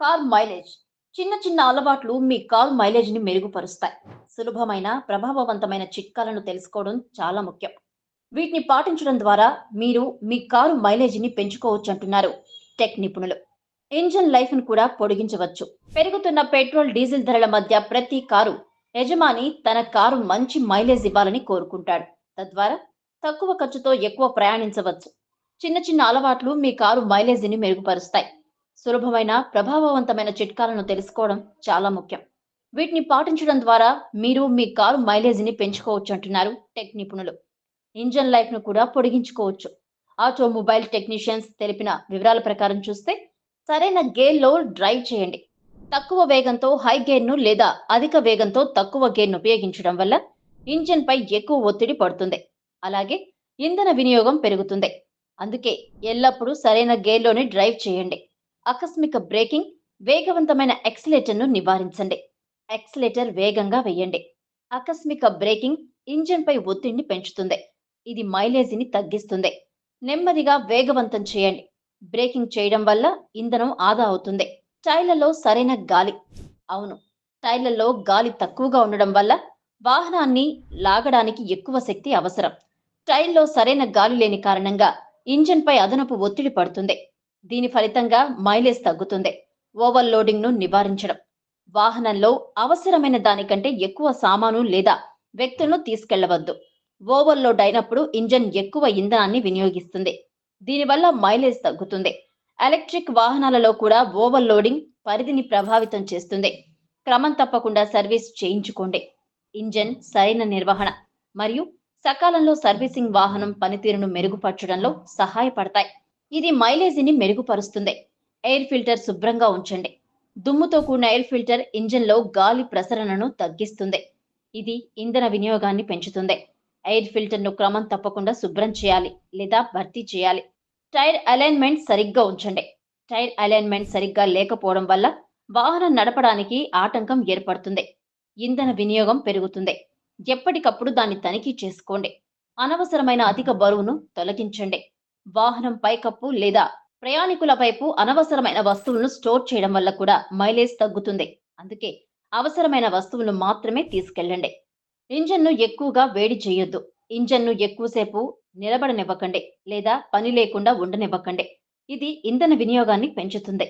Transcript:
Car mileage. చిన్న చిన్న అలవాట్లు మీ కార్ మైలేజ్ని మెరుగుపరుస్తాయి. సులభమైన ప్రభావవంతమైన చిట్కాలను తెలుసుకోవడం చాలా ముఖ్యం. వీటిని పాటించడం ద్వారా మీరు మీ కారు మైలేజీని పెంచుకోవచ్చు అంటున్నారు టెక్ నిపుణులు. ఇంజన్ లైఫ్ను కూడా పొడిగించవచ్చు. పెరుగుతున్న పెట్రోల్ డీజిల్ ధరల మధ్య ప్రతి కారు యజమాని తన కారు మంచి మైలేజ్ ఇవ్వాలని కోరుకుంటాడు. తద్వారా తక్కువ ఖర్చుతో ఎక్కువ ప్రయాణించవచ్చు. చిన్న చిన్న అలవాట్లు మీ కారు మైలేజీని మెరుగుపరుస్తాయి. సులభమైన ప్రభావవంతమైన చిట్కాలను తెలుసుకోవడం చాలా ముఖ్యం. వీటిని పాటించడం ద్వారా మీరు మీ కారు మైలేజీని పెంచుకోవచ్చు అంటున్నారు టెక్ నిపుణులు. ఇంజన్ లైఫ్ను కూడా పొడిగించుకోవచ్చు. ఆటోమొబైల్ టెక్నీషియన్స్ తెలిపిన వివరాల ప్రకారం చూస్తే సరైన గేర్లో డ్రైవ్ చేయండి. తక్కువ వేగంతో హై గేర్ను లేదా అధిక వేగంతో తక్కువ గేర్ను ఉపయోగించడం వల్ల ఇంజన్పై ఎక్కువ ఒత్తిడి పడుతుంది. అలాగే ఇంధన వినియోగం పెరుగుతుంది. అందుకే ఎల్లప్పుడూ సరైన గేర్లోనే డ్రైవ్ చేయండి. ఆకస్మిక బ్రేకింగ్ వేగవంతమైన ఎక్సలేటర్ను నివారించండి. ఎక్సలేటర్ వేగంగా వేయండి. ఆకస్మిక బ్రేకింగ్ ఇంజిన్పై ఒత్తిడిని పెంచుతుంది. ఇది మైలేజీని తగ్గిస్తుంది. నెమ్మదిగా వేగవంతం చేయండి. బ్రేకింగ్ చేయడం వల్ల ఇంధనం ఆదా అవుతుంది. టైర్లలో సరైన గాలి. అవును టైర్లలో గాలి తక్కువగా ఉండడం వల్ల వాహనాన్ని లాగడానికి ఎక్కువ శక్తి అవసరం. టైర్లో సరైన గాలి లేని కారణంగా ఇంజిన్పై అదనపు ఒత్తిడి పడుతుంది. దీని ఫలితంగా మైలేజ్ తగ్గుతుంది. ఓవర్లోడింగ్ను నివారించడం. వాహనంలో అవసరమైన దానికంటే ఎక్కువ సామాను లేదా వ్యక్తులను తీసుకెళ్ళవద్దు. ఓవర్లోడ్ అయినప్పుడు ఇంజన్ ఎక్కువ ఇంధనాన్ని వినియోగిస్తుంది. దీనివల్ల మైలేజ్ తగ్గుతుంది. ఎలక్ట్రిక్ వాహనాలలో కూడా ఓవర్లోడింగ్ పరిధిని ప్రభావితం చేస్తుంది. క్రమం తప్పకుండా సర్వీస్ చేయించుకోండి. ఇంజన్ సరైన నిర్వహణ మరియు సకాలంలో సర్వీసింగ్ వాహనం పనితీరును మెరుగుపరచడంలో సహాయపడతాయి. ఇది మైలేజీని మెరుగుపరుస్తుంది. ఎయిర్ ఫిల్టర్ శుభ్రంగా ఉంచండి. దుమ్ముతో కూడిన ఎయిర్ ఫిల్టర్ ఇంజన్లో గాలి ప్రసరణను తగ్గిస్తుంది. ఇది ఇంధన వినియోగాన్ని పెంచుతుంది. ఎయిర్ ఫిల్టర్ను క్రమం తప్పకుండా శుభ్రం చేయాలి లేదా భర్తీ చేయాలి. టైర్ అలైన్మెంట్ సరిగ్గా ఉంచండి. టైర్ అలైన్మెంట్ సరిగ్గా లేకపోవడం వల్ల వాహనం నడపడానికి ఆటంకం ఏర్పడుతుంది. ఇంధన వినియోగం పెరుగుతుంది. ఎప్పటికప్పుడు దాన్ని తనిఖీ చేసుకోండి. అనవసరమైన అధిక బరువును తొలగించండి. వాహనం పైకప్పు లేదా ప్రయాణికుల వైపు అనవసరమైన వస్తువులను స్టోర్ చేయడం వల్ల కూడా మైలేజ్ తగ్గుతుంది. అందుకే అవసరమైన వస్తువులను మాత్రమే తీసుకెళ్ళండి. ఇంజన్ను ఎక్కువగా వేడి చేయొద్దు. ఇంజన్ను ఎక్కువసేపు నిలబడనివ్వకండి లేదా పని లేకుండా ఉండనివ్వకండి. ఇది ఇంధన వినియోగాన్ని పెంచుతుంది.